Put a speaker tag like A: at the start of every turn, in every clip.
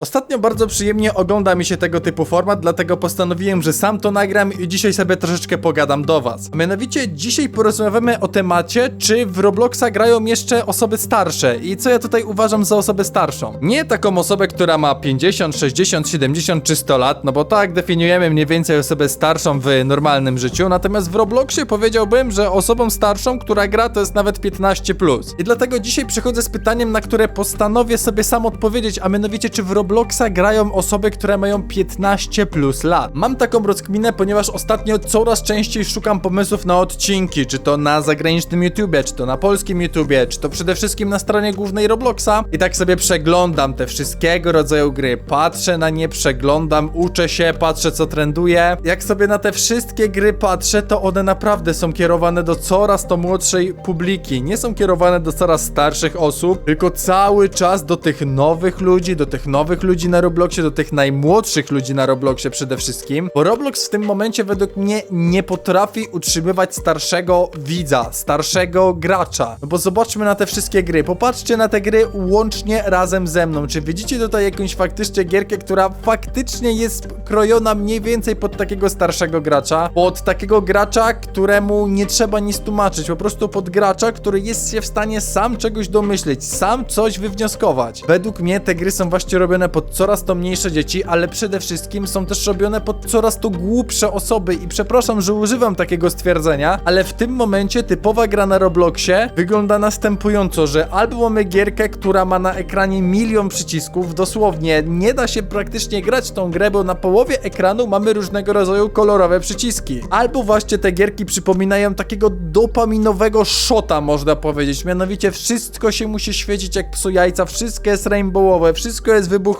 A: Ostatnio bardzo przyjemnie ogląda mi się tego typu format, dlatego postanowiłem, że sam to nagram i dzisiaj sobie troszeczkę pogadam do was. A mianowicie dzisiaj porozmawiamy o temacie, czy w Robloxa grają jeszcze osoby starsze i co ja tutaj uważam za osobę starszą. Nie taką osobę, która ma 50, 60, 70 czy 100 lat, no bo tak definiujemy mniej więcej osobę starszą w normalnym życiu, natomiast w Robloxie powiedziałbym, że osobą starszą, która gra to jest nawet 15+. Plus. I dlatego dzisiaj przychodzę z pytaniem, na które postanowię sobie sam odpowiedzieć, a mianowicie czy w Robloxa grają osoby, które mają 15 plus lat. Mam taką rozkminę, ponieważ ostatnio coraz częściej szukam pomysłów na odcinki, czy to na zagranicznym YouTubie, czy to na polskim YouTubie, czy to przede wszystkim na stronie głównej Robloxa. I tak sobie przeglądam te wszystkiego rodzaju gry, patrzę na nie, przeglądam, uczę się, patrzę co trenduje. Jak sobie na te wszystkie gry patrzę, to one naprawdę są kierowane do coraz to młodszej publiki. Nie są kierowane do coraz starszych osób, tylko cały czas do tych nowych ludzi, do tych nowych ludzi na Robloxie, do tych najmłodszych ludzi na Robloxie przede wszystkim, bo Roblox w tym momencie według mnie nie potrafi utrzymywać starszego widza, starszego gracza. No bo zobaczmy na te wszystkie gry, popatrzcie na te gry łącznie razem ze mną. Czy widzicie tutaj jakąś faktycznie gierkę, która faktycznie jest krojona mniej więcej pod takiego starszego gracza, pod takiego gracza, któremu nie trzeba nic tłumaczyć, po prostu pod gracza, który jest się w stanie sam czegoś domyśleć, sam coś wywnioskować. Według mnie te gry są właśnie robione pod coraz to mniejsze dzieci, ale przede wszystkim są też robione pod coraz to głupsze osoby i przepraszam, że używam takiego stwierdzenia, ale w tym momencie typowa gra na Robloxie wygląda następująco, że albo mamy gierkę, która ma na ekranie milion przycisków, dosłownie nie da się praktycznie grać tą grę, bo na połowie ekranu mamy różnego rodzaju kolorowe przyciski. Albo właśnie te gierki przypominają takiego dopaminowego shota, można powiedzieć. Mianowicie wszystko się musi świecić jak psu jajca, wszystko jest rainbowowe, wszystko jest wybuchowe,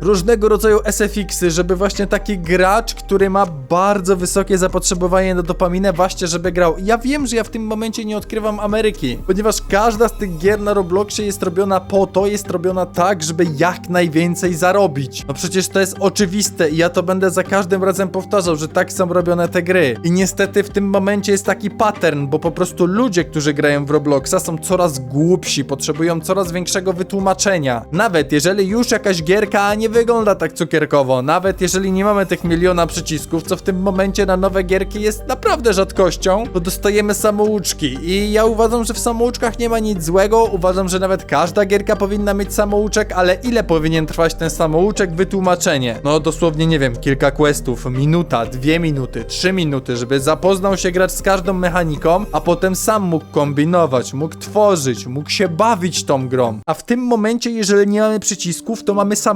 A: różnego rodzaju SFX-y, żeby właśnie taki gracz, który ma bardzo wysokie zapotrzebowanie na dopaminę, właśnie żeby grał. Ja wiem, że ja w tym momencie nie odkrywam Ameryki, ponieważ każda z tych gier na Robloxie jest robiona po to, jest robiona tak, żeby jak najwięcej zarobić. No przecież to jest oczywiste i ja to będę za każdym razem powtarzał, że tak są robione te gry. I niestety w tym momencie jest taki pattern, bo po prostu ludzie, którzy grają w Robloxa są coraz głupsi, potrzebują coraz większego wytłumaczenia. Nawet jeżeli już jakaś gierka nie wygląda tak cukierkowo, nawet jeżeli nie mamy tych miliona przycisków, co w tym momencie na nowe gierki jest naprawdę rzadkością, to dostajemy samouczki. I ja uważam, że w samouczkach nie ma nic złego, uważam, że nawet każda gierka powinna mieć samouczek, ale ile powinien trwać ten samouczek? Wytłumaczenie. No dosłownie, nie wiem, kilka questów, minuta, dwie minuty, trzy minuty, żeby zapoznał się grać z każdą mechaniką, a potem sam mógł kombinować, mógł tworzyć, mógł się bawić tą grą. A w tym momencie, jeżeli nie mamy przycisków, to mamy samouczek,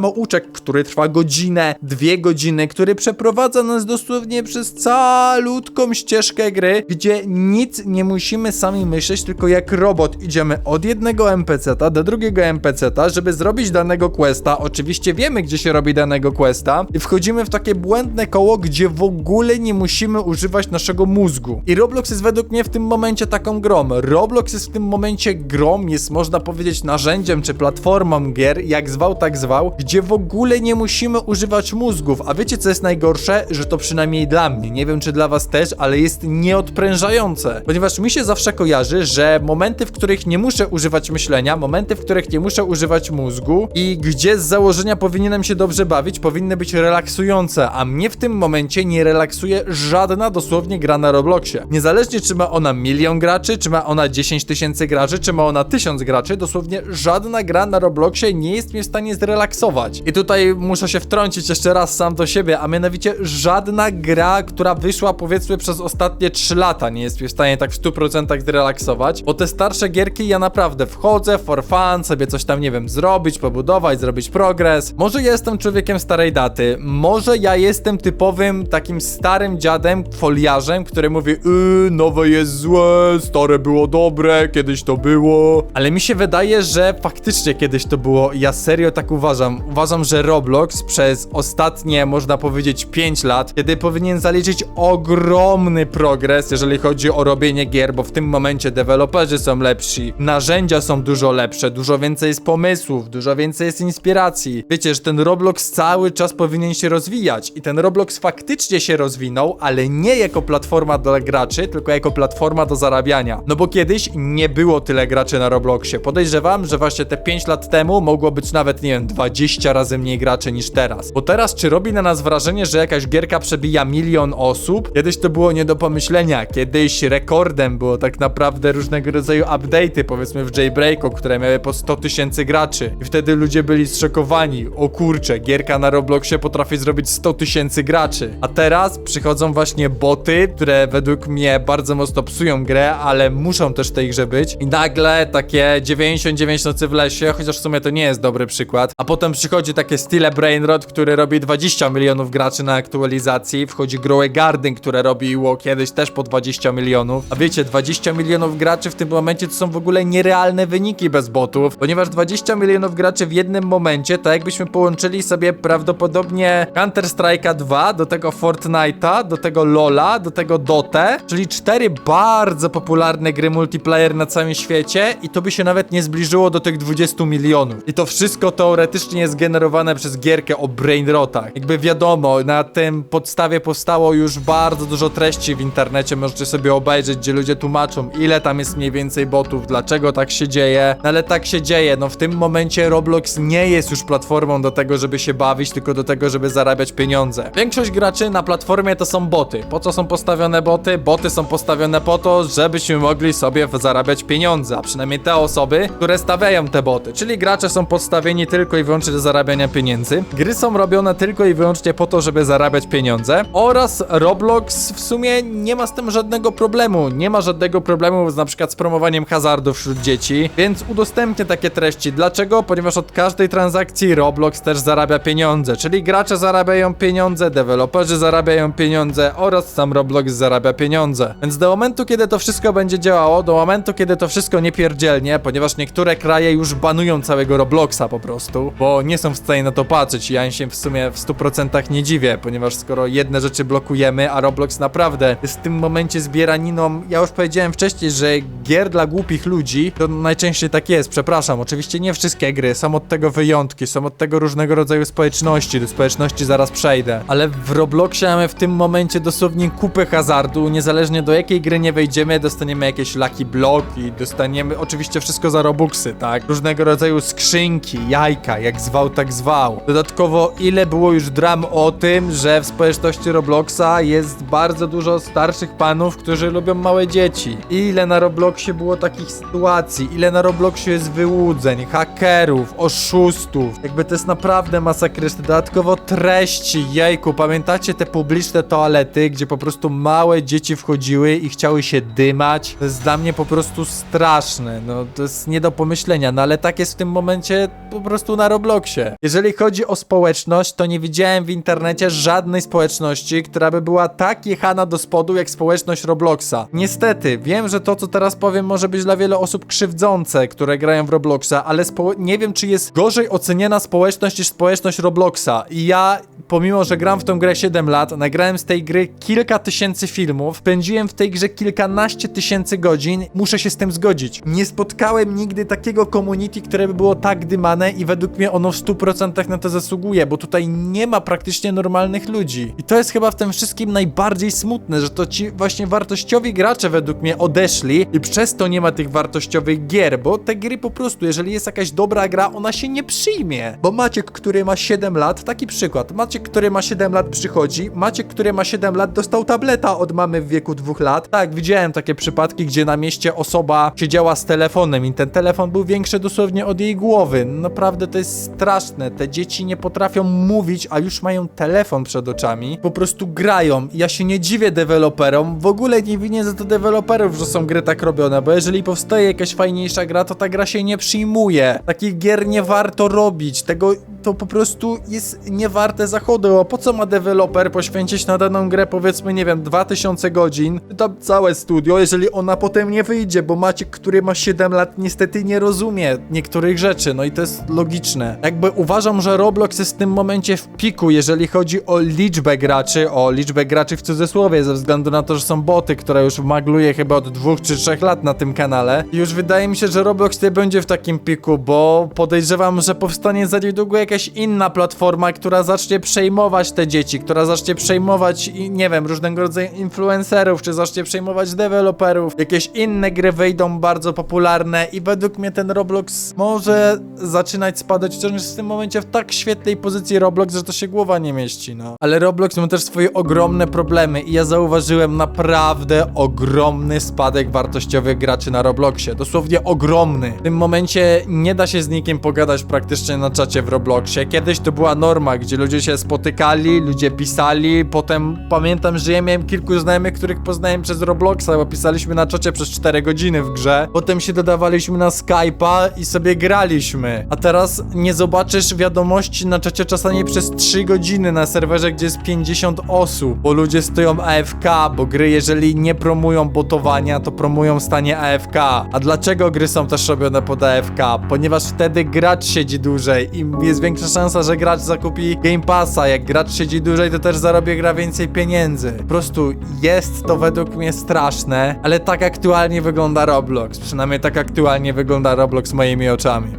A: który trwa godzinę, dwie godziny, który przeprowadza nas dosłownie przez calutką ścieżkę gry, gdzie nic nie musimy sami myśleć, tylko jak robot idziemy od jednego NPC-ta do drugiego NPC-ta, żeby zrobić danego questa. Oczywiście wiemy, gdzie się robi danego questa i wchodzimy w takie błędne koło, gdzie w ogóle nie musimy używać naszego mózgu. I Roblox jest według mnie w tym momencie taką grą. Roblox jest w tym momencie grą, jest można powiedzieć narzędziem czy platformą gier, jak zwał, tak zwał, gdzie w ogóle nie musimy używać mózgów. A wiecie co jest najgorsze? Że to przynajmniej dla mnie, nie wiem czy dla was też, ale jest nieodprężające. Ponieważ mi się zawsze kojarzy, że momenty, w których nie muszę używać myślenia, momenty, w których nie muszę używać mózgu i gdzie z założenia powinienem się dobrze bawić, powinny być relaksujące, a mnie w tym momencie nie relaksuje żadna dosłownie gra na Robloxie. Niezależnie czy ma ona milion graczy, czy ma ona 10 tysięcy graczy, czy ma ona tysiąc graczy, dosłownie żadna gra na Robloxie nie jest mnie w stanie zrelaksować. I tutaj muszę się wtrącić jeszcze raz sam do siebie, a mianowicie żadna gra, która wyszła powiedzmy przez ostatnie 3 lata nie jest mnie w stanie tak w 100% zrelaksować, bo te starsze gierki ja naprawdę wchodzę for fun, sobie coś tam nie wiem, zrobić, pobudować, zrobić progres. Może ja jestem człowiekiem starej daty, może ja jestem typowym takim starym dziadem, foliarzem, który mówi yy, nowe jest złe, stare było dobre, kiedyś to było. Ale mi się wydaje, że faktycznie kiedyś to było. Ja serio tak uważam. Uważam, że Roblox przez ostatnie, można powiedzieć, 5 lat, kiedy powinien zaliczyć ogromny progres, jeżeli chodzi o robienie gier, bo w tym momencie deweloperzy są lepsi, narzędzia są dużo lepsze, dużo więcej jest pomysłów, dużo więcej jest inspiracji. Wiecie, że ten Roblox cały czas powinien się rozwijać i ten Roblox faktycznie się rozwinął, ale nie jako platforma dla graczy, tylko jako platforma do zarabiania. No bo kiedyś nie było tyle graczy na Robloxie. Podejrzewam, że właśnie te 5 lat temu mogło być nawet, nie wiem, 20 20 razy mniej graczy niż teraz. Bo teraz czy robi na nas wrażenie, że jakaś gierka przebija milion osób? Kiedyś to było nie do pomyślenia. Kiedyś rekordem było tak naprawdę różnego rodzaju update'y, powiedzmy w Jailbreaku, które miały po 100 tysięcy graczy. I wtedy ludzie byli zszokowani. O kurczę, gierka na Robloxie potrafi zrobić 100 tysięcy graczy. A teraz przychodzą właśnie boty, które według mnie bardzo mocno psują grę, ale muszą też w tej grze być. I nagle takie 99 nocy w lesie, chociaż w sumie to nie jest dobry przykład. A potem przychodzi takie style Brainrot, który robi 20 milionów graczy na aktualizacji. Wchodzi Grow a Garden, które robiło kiedyś też po 20 milionów. A wiecie, 20 milionów graczy w tym momencie to są w ogóle nierealne wyniki bez botów, ponieważ 20 milionów graczy w jednym momencie, to jakbyśmy połączyli sobie prawdopodobnie Counter Strike'a 2, do tego Fortnite'a, do tego LoL'a, do tego Dotę, czyli cztery bardzo popularne gry multiplayer na całym świecie i to by się nawet nie zbliżyło do tych 20 milionów. I to wszystko teoretycznie jest generowane przez gierkę o brainrotach. Jakby wiadomo, na tym podstawie powstało już bardzo dużo treści w internecie, możecie sobie obejrzeć, gdzie ludzie tłumaczą, ile tam jest mniej więcej botów, dlaczego tak się dzieje, no ale tak się dzieje, no w tym momencie Roblox nie jest już platformą do tego, żeby się bawić, tylko do tego, żeby zarabiać pieniądze. Większość graczy na platformie to są boty. Po co są postawione boty? Boty są postawione po to, żebyśmy mogli sobie zarabiać pieniądze, a przynajmniej te osoby, które stawiają te boty, czyli gracze są podstawieni tylko i wyłącznie zarabiania pieniędzy. Gry są robione tylko i wyłącznie po to, żeby zarabiać pieniądze oraz Roblox w sumie nie ma z tym żadnego problemu. Nie ma żadnego problemu z na przykład z promowaniem hazardu wśród dzieci, więc udostępnię takie treści. Dlaczego? Ponieważ od każdej transakcji Roblox też zarabia pieniądze, czyli gracze zarabiają pieniądze, deweloperzy zarabiają pieniądze oraz sam Roblox zarabia pieniądze. Więc do momentu, kiedy to wszystko będzie działało, do momentu, kiedy to wszystko nie pierdzielnie, ponieważ niektóre kraje już banują całego Robloxa po prostu, bo nie są w stanie na to patrzeć. Ja się w sumie w 100% nie dziwię, ponieważ skoro jedne rzeczy blokujemy, a Roblox naprawdę jest w tym momencie zbieraniną, ja już powiedziałem wcześniej, że gier dla głupich ludzi, to najczęściej tak jest, przepraszam, oczywiście nie wszystkie gry, są od tego wyjątki, są od tego różnego rodzaju społeczności, do społeczności zaraz przejdę, ale w Robloxie mamy w tym momencie dosłownie kupę hazardu, niezależnie do jakiej gry nie wejdziemy, dostaniemy jakieś lucky bloki, dostaniemy oczywiście wszystko za robuxy, tak? Różnego rodzaju skrzynki, jajka, jak zwał, tak zwał. Dodatkowo, ile było już dram o tym, że w społeczności Robloxa jest bardzo dużo starszych panów, którzy lubią małe dzieci. Ile na Robloxie było takich sytuacji, ile na Robloxie jest wyłudzeń, hakerów, oszustów. Jakby to jest naprawdę masakryczne. Dodatkowo treści, jejku, pamiętacie te publiczne toalety, gdzie po prostu małe dzieci wchodziły i chciały się dymać? To jest dla mnie po prostu straszne. No, to jest nie do pomyślenia, no ale tak jest w tym momencie po prostu na Robloxie. Jeżeli chodzi o społeczność, to nie widziałem w internecie żadnej społeczności, która by była tak jechana do spodu jak społeczność Robloxa. Niestety, wiem, że to co teraz powiem może być dla wielu osób krzywdzące, które grają w Robloxa, ale nie wiem czy jest gorzej oceniana społeczność niż społeczność Robloxa. I ja, pomimo że gram w tą grę 7 lat, nagrałem z tej gry kilka tysięcy filmów, spędziłem w tej grze kilkanaście tysięcy godzin, muszę się z tym zgodzić. Nie spotkałem nigdy takiego community, które by było tak dymane i według mnie ono w 100% na to zasługuje, bo tutaj nie ma praktycznie normalnych ludzi. I to jest chyba w tym wszystkim najbardziej smutne, że to ci właśnie wartościowi gracze według mnie odeszli i przez to nie ma tych wartościowych gier, bo te gry po prostu, jeżeli jest jakaś dobra gra, ona się nie przyjmie. Bo Maciek, który ma 7 lat, taki przykład, Maciek, który ma 7 lat przychodzi, Maciek, który ma 7 lat dostał tableta od mamy w wieku 2 lat. Tak, widziałem takie przypadki, gdzie na mieście osoba siedziała z telefonem i ten telefon był większy dosłownie od jej głowy. Naprawdę to jest straszne. Te dzieci nie potrafią mówić, a już mają telefon przed oczami. Po prostu grają. Ja się nie dziwię deweloperom. W ogóle nie winię za to deweloperów, że są gry tak robione, bo jeżeli powstaje jakaś fajniejsza gra, to ta gra się nie przyjmuje. Takich gier nie warto robić. Tego to po prostu jest niewarte zachodu. A po co ma deweloper poświęcić na daną grę powiedzmy, nie wiem, 2000 godzin? Tam całe studio, jeżeli ona potem nie wyjdzie, bo Maciek, który ma 7 lat, niestety nie rozumie niektórych rzeczy. No i to jest logiczne. Jakby uważam, że Roblox jest w tym momencie w piku, jeżeli chodzi o liczbę graczy, o liczbę graczy w cudzysłowie, ze względu na to, że są boty, które już magluje chyba od dwóch czy trzech lat na tym kanale. Już wydaje mi się, że Roblox nie będzie w takim piku, bo podejrzewam, że powstanie za niedługo jakaś inna platforma, która zacznie przejmować te dzieci, która zacznie przejmować, nie wiem, różnego rodzaju influencerów, czy zacznie przejmować deweloperów. Jakieś inne gry wyjdą bardzo popularne i według mnie ten Roblox może zaczynać spadać, chociaż on jest w tym momencie w tak świetnej pozycji Roblox, że to się głowa nie mieści, no. Ale Roblox ma też swoje ogromne problemy i ja zauważyłem naprawdę ogromny spadek wartościowych graczy na Robloxie. Dosłownie ogromny. W tym momencie nie da się z nikim pogadać praktycznie na czacie w Robloxie. Kiedyś to była norma, gdzie ludzie się spotykali, ludzie pisali, potem pamiętam, że ja miałem kilku znajomych, których poznałem przez Robloxa, bo pisaliśmy na czacie przez 4 godziny w grze. Potem się dodawaliśmy na Skype'a i sobie graliśmy. A teraz nie zobaczysz wiadomości na czacie czasami przez 3 godziny na serwerze, gdzie jest 50 osób, bo ludzie stoją AFK, bo gry jeżeli nie promują botowania, to promują stanie AFK. A dlaczego gry są też robione pod AFK? Ponieważ wtedy gracz siedzi dłużej i jest większa szansa, że gracz zakupi Game Passa. Jak gracz siedzi dłużej, to też zarobie gra więcej pieniędzy. Po prostu jest to według mnie straszne, ale tak aktualnie wygląda Roblox. Przynajmniej tak aktualnie wygląda Roblox moimi oczami.